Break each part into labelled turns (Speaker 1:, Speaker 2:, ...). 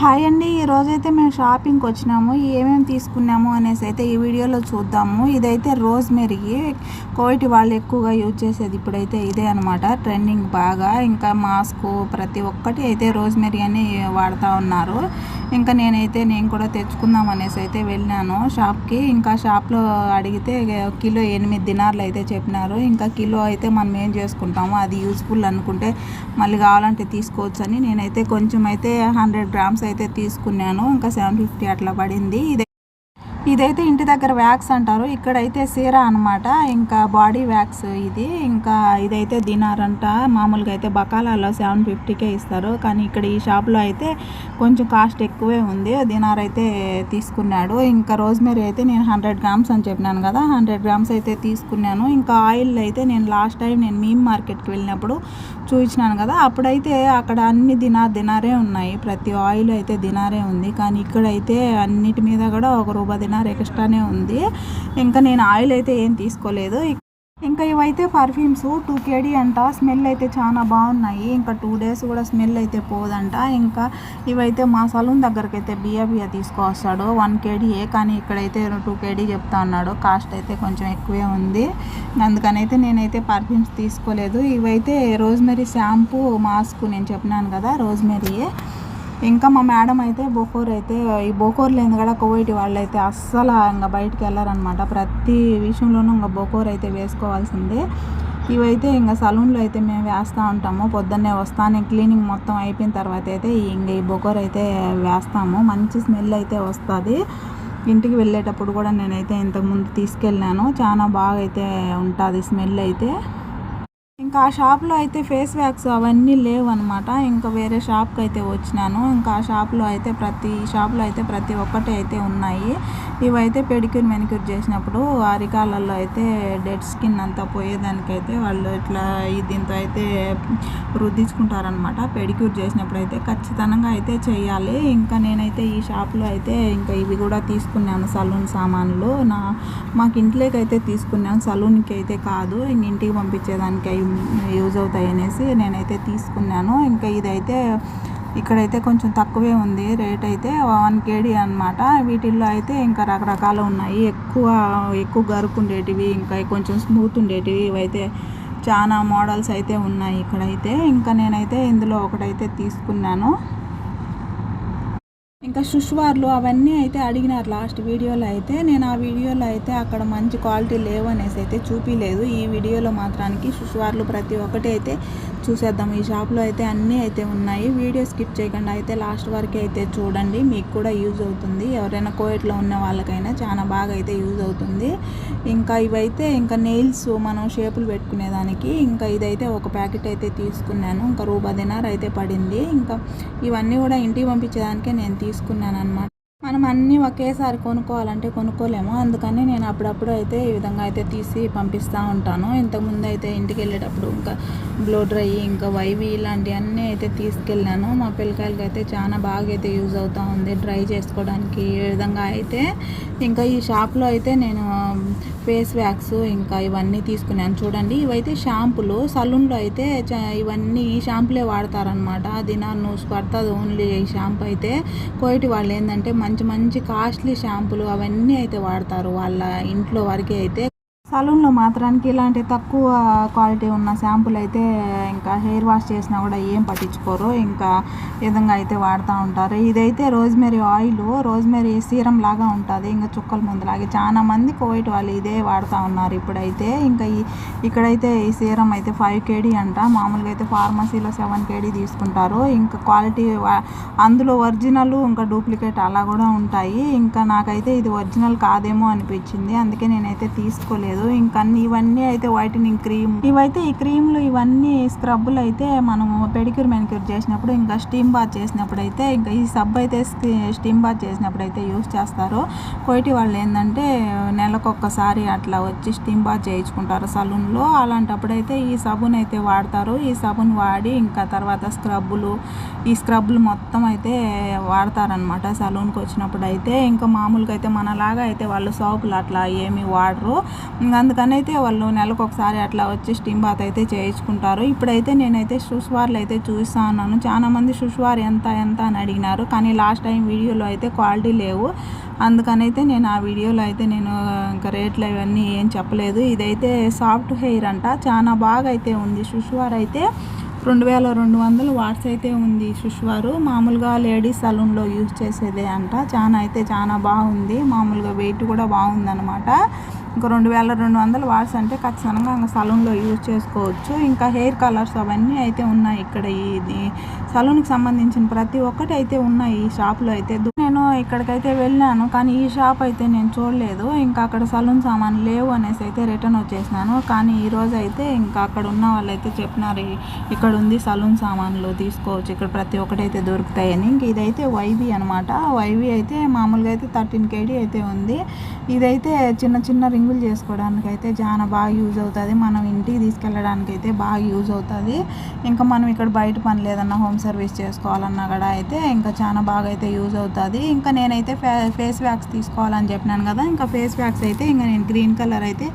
Speaker 1: Hi అండి ఈరోజైతే మేము షాపింగ్కి వచ్చినాము. ఏమేమి తీసుకున్నాము అనేసి అయితే ఈ వీడియోలో చూద్దాము. ఇదైతే రోజ్ మెరీ కోవిడ్ వాళ్ళు ఎక్కువగా యూజ్ చేసేది ఇప్పుడైతే ఇదే అనమాట ట్రెండింగ్ బాగా. ఇంకా మాస్క్ ప్రతి ఒక్కటి అయితే రోజ్ మెరీ అని వాడుతూ ఉన్నారు. ఇంకా నేనైతే నేను కూడా తెచ్చుకుందాం అనేసి అయితే వెళ్ళాను షాప్కి. ఇంకా షాప్లో అడిగితే కిలో ఎనిమిది దినార్లు అయితే చెప్పినారు. ఇంకా కిలో అయితే మనం ఏం చేసుకుంటాము అది యూస్ఫుల్ అనుకుంటే మళ్ళీ కావాలంటే తీసుకోవచ్చు అని నేనైతే కొంచెం అయితే హండ్రెడ్ గ్రామ్స్ అయితే తీసుకున్నాను. ఇంకా సెవెన్ ఫిఫ్టీ అట్లా పడింది. ఇదే ఇదైతే ఇంటి దగ్గర వ్యాక్స్ అంటారు. ఇక్కడైతే సీర అనమాట ఇంకా బాడీ వ్యాక్స్ ఇది. ఇంకా ఇదైతే దినార్ అంట మామూలుగా అయితే బకాలాలో సెవెన్ ఫిఫ్టీకే ఇస్తారు. కానీ ఇక్కడ ఈ షాప్లో అయితే కొంచెం కాస్ట్ ఎక్కువే ఉంది. దినార్ అయితే తీసుకున్నాడు. ఇంకా రోజ్మెరీ అయితే నేను హండ్రెడ్ గ్రామ్స్ అని చెప్పినాను కదా. హండ్రెడ్ గ్రామ్స్ అయితే తీసుకున్నాను. ఇంకా ఆయిల్ అయితే నేను లాస్ట్ టైం నేను మీమ్ మార్కెట్కి వెళ్ళినప్పుడు చూపించినాను కదా అప్పుడైతే అక్కడ అన్ని దినా దినారే ఉన్నాయి. ప్రతి ఆయిల్ అయితే దినారే ఉంది. కానీ ఇక్కడైతే అన్నిటి మీద కూడా ఒక రూపాయి దినార్ ఎక్స్ట్రానే ఉంది. ఇంకా నేను ఆయిల్ అయితే ఏం తీసుకోలేదు. ఇంకా ఇవైతే పర్ఫ్యూమ్స్. టూ కేడీ అంట. స్మెల్ అయితే చాలా బాగున్నాయి. ఇంకా టూ డేస్ కూడా స్మెల్ అయితే పోదంట. ఇంకా ఇవైతే మా సలూన్ దగ్గరికి అయితే బియ్య బియ్య తీసుకొస్తాడు. వన్ కేడీయే కానీ ఇక్కడైతే టూ కేడీ చెప్తా ఉన్నాడు కాస్ట్ అయితే కొంచెం ఎక్కువే ఉంది. అందుకని అయితే నేనైతే పర్ఫ్యూమ్స్ తీసుకోలేదు. ఇవైతే రోజ్మెరీ షాంపూ మాస్క్ నేను చెప్పినాను కదా రోజ్మెరీయే. ఇంకా మా మేడం అయితే బొకోర్ అయితే ఈ బొకోర్ లేని కూడా కోవిటి వాళ్ళు అయితే అస్సలు ఇంకా బయటికి వెళ్ళారనమాట ప్రతి విషయంలోనూ ఇంకా బొకోర్ అయితే వేసుకోవాల్సిందే. ఇవైతే ఇంకా సలూన్లో అయితే మేము వేస్తూ ఉంటాము. పొద్దున్నే వస్తాను క్లీనింగ్ మొత్తం అయిపోయిన తర్వాత అయితే ఇంకా ఈ బొకోర్ అయితే వేస్తాము. మంచి స్మెల్ అయితే వస్తుంది. ఇంటికి వెళ్ళేటప్పుడు కూడా నేనైతే ఇంతకుముందు తీసుకెళ్ళాను. చాలా బాగా అయితే ఉంటుంది స్మెల్ అయితే. ఇంకా ఆ షాప్లో అయితే ఫేస్ వ్యాక్స్ అవన్నీ లేవు ఇంకా వేరే షాప్కి అయితే వచ్చినాను. ఇంకా ఆ షాప్లో అయితే ప్రతి షాప్లో అయితే ప్రతి ఒక్కటి అయితే ఉన్నాయి. ఇవైతే పెడిక్యూర్ మెనిక్యూర్ చేసినప్పుడు అరికాలలో అయితే డెడ్ స్కిన్ అంతా పోయేదానికైతే వాళ్ళు ఇట్లా దీంతో అయితే రుద్దించుకుంటారనమాట పెడిక్యూర్ చేసినప్పుడు అయితే ఖచ్చితంగా అయితే చేయాలి. ఇంకా నేనైతే ఈ షాప్లో అయితే ఇంకా ఇవి కూడా తీసుకున్నాను సలూన్ సామాన్లు. నా మాకు ఇంట్లోకి అయితే తీసుకున్నాను. సలూన్కి అయితే కాదు. ఇంటికి పంపించేదానికి యూజ్ అవుతాయి అనేసి నేనైతే తీసుకున్నాను. ఇంకా ఇదైతే ఇక్కడైతే కొంచెం తక్కువే ఉంది. రేట్ అయితే వన్ కేడీ అనమాట వీటిల్లో అయితే ఇంకా రకరకాలు ఉన్నాయి. ఎక్కువ ఎక్కువ గరుకుండేటివి ఇంకా కొంచెం స్మూత్ ఉండేటివి ఇవైతే చాలా మోడల్స్ అయితే ఉన్నాయి ఇక్కడైతే. ఇంకా నేనైతే ఇందులో ఒకటైతే తీసుకున్నాను. ఇంకా సుష్వార్లు అవన్నీ అయితే అడిగినారు లాస్ట్ వీడియోలో అయితే. నేను ఆ వీడియోలో అయితే అక్కడ మంచి క్వాలిటీ లేవు అనేసి అయితే చూపించలేదు ఈ వీడియోలో మాత్రానికి సుష్వార్లు ప్రతి ఒక్కటి అయితే చూసేద్దాం. ఈ షాప్లో అయితే అన్నీ అయితే ఉన్నాయి. వీడియో స్కిప్ చేయకుండా అయితే లాస్ట్ వరకు అయితే చూడండి. మీకు కూడా యూజ్ అవుతుంది. ఎవరైనా కోయట్లో ఉన్న వాళ్ళకైనా చాలా బాగా అయితే యూజ్ అవుతుంది. ఇంకా ఇవైతే ఇంకా నెయిల్స్ మనం షేపులు పెట్టుకునేదానికి ఇంకా ఇదైతే ఒక ప్యాకెట్ అయితే తీసుకున్నాను. ఇంకా రూబా దినార్ అయితే పడింది. ఇంకా ఇవన్నీ కూడా ఇంటికి పంపించేదానికే నేను తీసుకున్నాను అనమాట మనం అన్నీ ఒకేసారి కొనుక్కోవాలంటే కొనుక్కోలేము. అందుకని నేను అప్పుడప్పుడు అయితే ఈ విధంగా అయితే తీసి పంపిస్తూ ఉంటాను. ఇంతకుముందు అయితే ఇంటికి వెళ్ళేటప్పుడు ఇంకా బ్లో డ్రై ఇంకా వైవి ఇలాంటివన్నీ అయితే తీసుకెళ్ళాను. మా పిల్లకాయలకి అయితే చాలా బాగా అయితే యూజ్ అవుతూ ఉంది. డ్రై చేసుకోవడానికి ఈ విధంగా అయితే ఇంకా ఈ షాప్లో అయితే నేను ఫేస్ వ్యాక్స్ ఇంకా ఇవన్నీ తీసుకున్నాను. చూడండి ఇవైతే షాంపులు. సలూన్లో అయితే ఇవన్నీ ఈ షాంపులే వాడతారనమాట దినా నూస్ పడుతుంది ఓన్లీ ఈ షాంపు అయితే. కోయిటి వాళ్ళు ఏంటంటే మంచి మంచి కాస్ట్లీ షాంపులు అవన్నీ అయితే వాడతారు. వాళ్ళ ఇంట్లో వరకే అయితే సలూన్లో మాత్రానికి ఇలాంటి తక్కువ క్వాలిటీ ఉన్న షాంపులు అయితే ఇంకా హెయిర్ వాష్ చేసినా కూడా ఏం పట్టించుకోరు. ఇంకా విధంగా అయితే వాడుతూ ఉంటారు. ఇదైతే రోజ్మెరీ ఆయిల్ రోజ్మెరీ సీరం లాగా ఉంటుంది. ఇంకా చుక్కల ముందులాగే చాలా మంది కోవిడ్ వాళ్ళు ఇదే వాడుతూ ఉన్నారు ఇప్పుడైతే. ఇంకా ఈ ఇక్కడైతే ఈ సీరం అయితే ఫైవ్ కేడీ అంట. మామూలుగా అయితే ఫార్మసీలో సెవెన్ కేడీ తీసుకుంటారు. ఇంకా క్వాలిటీ అందులో ఒరిజినల్ ఇంకా డూప్లికేట్ అలా కూడా ఉంటాయి. ఇంకా నాకైతే ఇది ఒరిజినల్ కాదేమో అనిపించింది. అందుకే నేనైతే తీసుకోలేదు. లేదు. ఇంకా ఇవన్నీ అయితే వైటనింగ్ క్రీమ్ ఇవైతే ఈ క్రీమ్లు ఇవన్నీ స్క్రబ్బులు అయితే మనము పెడిక్యూర్ మెనిక్యూర్ చేసినప్పుడు ఇంకా స్టీమ్ బాత్ చేసినప్పుడు అయితే ఇంకా ఈ సబ్ అయితే స్టీమ్ బాత్ చేసినప్పుడు అయితే యూస్ చేస్తారు. కోటి వాళ్ళు ఏంటంటే నెలకొక్కసారి అట్లా వచ్చి స్టీమ్ బాత్ చేయించుకుంటారు సలూన్లో. అలాంటప్పుడు అయితే ఈ సబున్ అయితే వాడతారు. ఈ సబున్ వాడి ఇంకా తర్వాత స్క్రబ్బులు ఈ స్క్రబ్బులు మొత్తం అయితే వాడతారనమాట సలూన్కి వచ్చినప్పుడు అయితే. ఇంకా మామూలుగా అయితే మనలాగా అయితే వాళ్ళు సోపులు అట్లా ఏమి వాడరు. ఇంకా అందుకనైతే వాళ్ళు నెలకు ఒకసారి అట్లా వచ్చి స్టీమ్ బాత్ అయితే చేయించుకుంటారు. ఇప్పుడైతే నేనైతే షుష్వార్లు అయితే చూస్తా ఉన్నాను. చాలా మంది ఎంత ఎంత అని అడిగినారు. కానీ లాస్ట్ టైం వీడియోలో అయితే క్వాలిటీ లేవు. అందుకనైతే నేను ఆ వీడియోలో అయితే నేను ఇంకా రేట్లు అవన్నీ ఏం చెప్పలేదు. ఇదైతే సాఫ్ట్ హెయిర్ అంట. చాలా బాగా అయితే ఉంది. షుష్వార్ అయితే రెండు వేల రెండు వందలు వాట్స్ అయితే ఉంది సుష్వారు మామూలుగా లేడీస్ సలూన్లో యూజ్ చేసేదే అంట. చాలా అయితే చాలా బాగుంది. మామూలుగా వెయిట్ కూడా బాగుందన్నమాట. ఇంకా రెండు వేల రెండు వందలు వాట్స్ అంటే ఖచ్చితంగా ఇంకా సలూన్లో యూజ్ చేసుకోవచ్చు. ఇంకా హెయిర్ కలర్స్ అవన్నీ అయితే ఉన్నాయి ఇక్కడ ఇది సలూన్కి సంబంధించిన ప్రతి ఒక్కటి అయితే ఉన్నాయి ఈ షాప్లో అయితే. నేను ఇక్కడికైతే వెళ్ళాను కానీ ఈ షాప్ అయితే నేను చూడలేదు. ఇంకా అక్కడ సలూన్ సామాన్లు లేవు అనేసి అయితే రిటర్న్ వచ్చేసినాను. కానీ ఈరోజు అయితే ఇంకా అక్కడ ఉన్న వాళ్ళు అయితే చెప్పినారు ఇక్కడ ఉంది సలూన్ సామాన్లు తీసుకోవచ్చు. ఇక్కడ ప్రతి ఒక్కటి అయితే దొరుకుతాయని. ఇంక ఇదైతే వైవి అనమాట వైవి అయితే మామూలుగా అయితే థర్టీన్ కేడీ అయితే ఉంది. ఇదైతే చిన్న చిన్న రింగులు చేసుకోవడానికి అయితే చాలా బాగా యూజ్ అవుతుంది. మనం ఇంటికి తీసుకెళ్ళడానికి అయితే బాగా యూజ్ అవుతుంది. ఇంకా మనం ఇక్కడ బయట పని లేదన్నా హోమ్ సర్వీస్ చేసుకోవాలన్నా కూడా అయితే ఇంకా చాలా బాగా అయితే యూజ్ అవుతుంది. ఇంకా నేనైతే ఫే ఫేస్ వ్యాక్స్ తీసుకోవాలని చెప్పినాను కదా ఇంకా ఫేస్ వ్యాక్స్ అయితే ఇంకా నేను గ్రీన్ కలర్ అయితే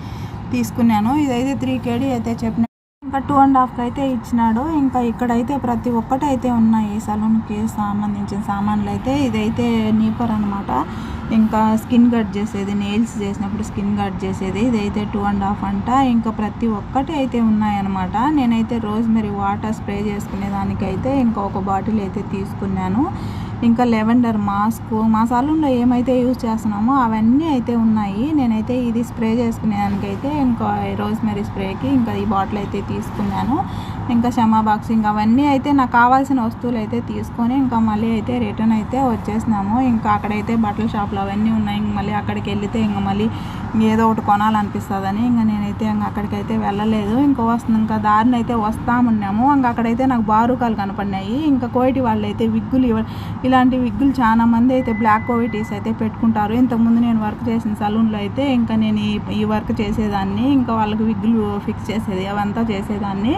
Speaker 1: తీసుకున్నాను. ఇదైతే త్రీ కేడీ అయితే చెప్పిన ఇంకా టూ అండ్ హాఫ్కి అయితే ఇచ్చినాడు. ఇంకా ఇక్కడైతే ప్రతి ఒక్కటి అయితే ఉన్నాయి సలూన్కి సంబంధించిన సామాన్లు అయితే. ఇదైతే నీపర్ అనమాట ఇంకా స్కిన్ కట్ చేసేది నెయిల్స్ చేసినప్పుడు స్కిన్ కట్ చేసేది ఇదైతే టూ అండ్ హాఫ్ అంట. ఇంకా ప్రతి ఒక్కటి అయితే ఉన్నాయన్నమాట. నేనైతే రోజు మరి వాటర్ స్ప్రే చేసుకునే దానికైతే ఇంకా ఒక బాటిల్ అయితే తీసుకున్నాను. ఇంకా లెవెండర్ మాస్క్ మా సలూన్లో ఏమైతే యూజ్ చేస్తున్నామో అవన్నీ అయితే ఉన్నాయి. నేనైతే ఇది స్ప్రే చేసుకునేదానికైతే ఇంకా రోజ్ మెరీ స్ప్రేకి ఇంకా ఈ బాటిల్ అయితే తీసుకున్నాను. ఇంకా షమా బాక్స్ ఇంకా అవన్నీ అయితే నాకు కావాల్సిన వస్తువులు అయితే తీసుకొని ఇంకా మళ్ళీ అయితే రిటర్న్ అయితే వచ్చేసినాము. ఇంకా అక్కడైతే బట్టల షాప్లు అవన్నీ ఉన్నాయి. ఇంక మళ్ళీ అక్కడికి వెళ్తే ఇంకా మళ్ళీ ఏదో ఒకటి కొనాలనిపిస్తుందని ఇంకా నేనైతే ఇంకా అక్కడికైతే వెళ్ళలేదు. ఇంకా వస్తుంది ఇంకా దారిని అయితే వస్తామున్నాము ఇంకా అక్కడైతే నాకు బారుకాలు కనపడినాయి. ఇంకా కోయిటి వాళ్ళు అయితే విగ్గులు ఇలాంటి విగ్గులు చాలా మంది అయితే బ్లాక్ కోవిటీస్ అయితే పెట్టుకుంటారు. ఇంతకుముందు నేను వర్క్ చేసిన సలూన్లో అయితే ఇంకా నేను ఈ వర్క్ చేసేదాన్ని. ఇంకా వాళ్ళకి విగ్గులు ఫిక్స్ చేసేది అవంతా చేసేదాన్ని.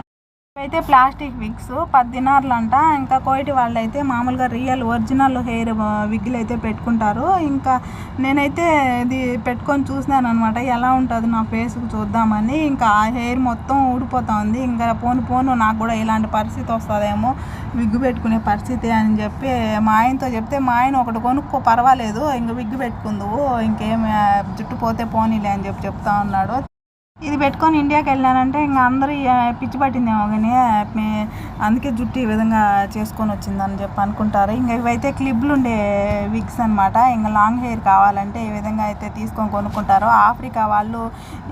Speaker 1: అయితే ప్లాస్టిక్ విగ్స్ పద్దినార్లు అంట ఇంకా కోయిటి వాళ్ళు అయితే మామూలుగా రియల్ ఒరిజినల్ హెయిర్ విగ్గులు అయితే పెట్టుకుంటారు. ఇంకా నేనైతే ఇది పెట్టుకొని చూసినాను అనమాట ఎలా ఉంటుంది నా ఫేస్కి చూద్దామని. ఇంకా ఆ హెయిర్ మొత్తం ఊడిపోతా ఉంది ఇంకా పోను పోను నాకు కూడా ఇలాంటి పరిస్థితి వస్తుందేమో. విగ్గు పెట్టుకునే పరిస్థితి అని చెప్పి మా ఆయనతో చెప్తే మా ఆయన ఒకటి కొనుక్కో పర్వాలేదు. ఇంక విగ్గు పెట్టుకుందువు. ఇంకేం జుట్టు పోతే పోనీలే అని చెప్పి చెప్తా ఉన్నాడు. ఇది పెట్టుకొని ఇండియాకి వెళ్ళానంటే ఇంకా అందరూ పిచ్చి పట్టిందేమో కానీ అందుకే జుట్టు ఈ విధంగా చేసుకొని వచ్చిందని చెప్పి అనుకుంటారు. ఇంకా ఇవైతే క్లిప్లు ఉండే విగ్స్ అనమాట ఇంకా లాంగ్ హెయిర్ కావాలంటే ఈ విధంగా అయితే తీసుకొని కొనుక్కుంటారు. ఆఫ్రికా వాళ్ళు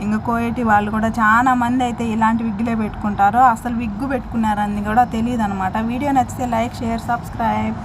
Speaker 1: ఇంకా కోయేటి వాళ్ళు కూడా చాలా మంది అయితే ఇలాంటి విగ్గులే పెట్టుకుంటారు. అసలు విగ్గు పెట్టుకున్నారని కూడా తెలియదు అనమాట వీడియో నచ్చితే లైక్ షేర్ సబ్స్క్రైబ్.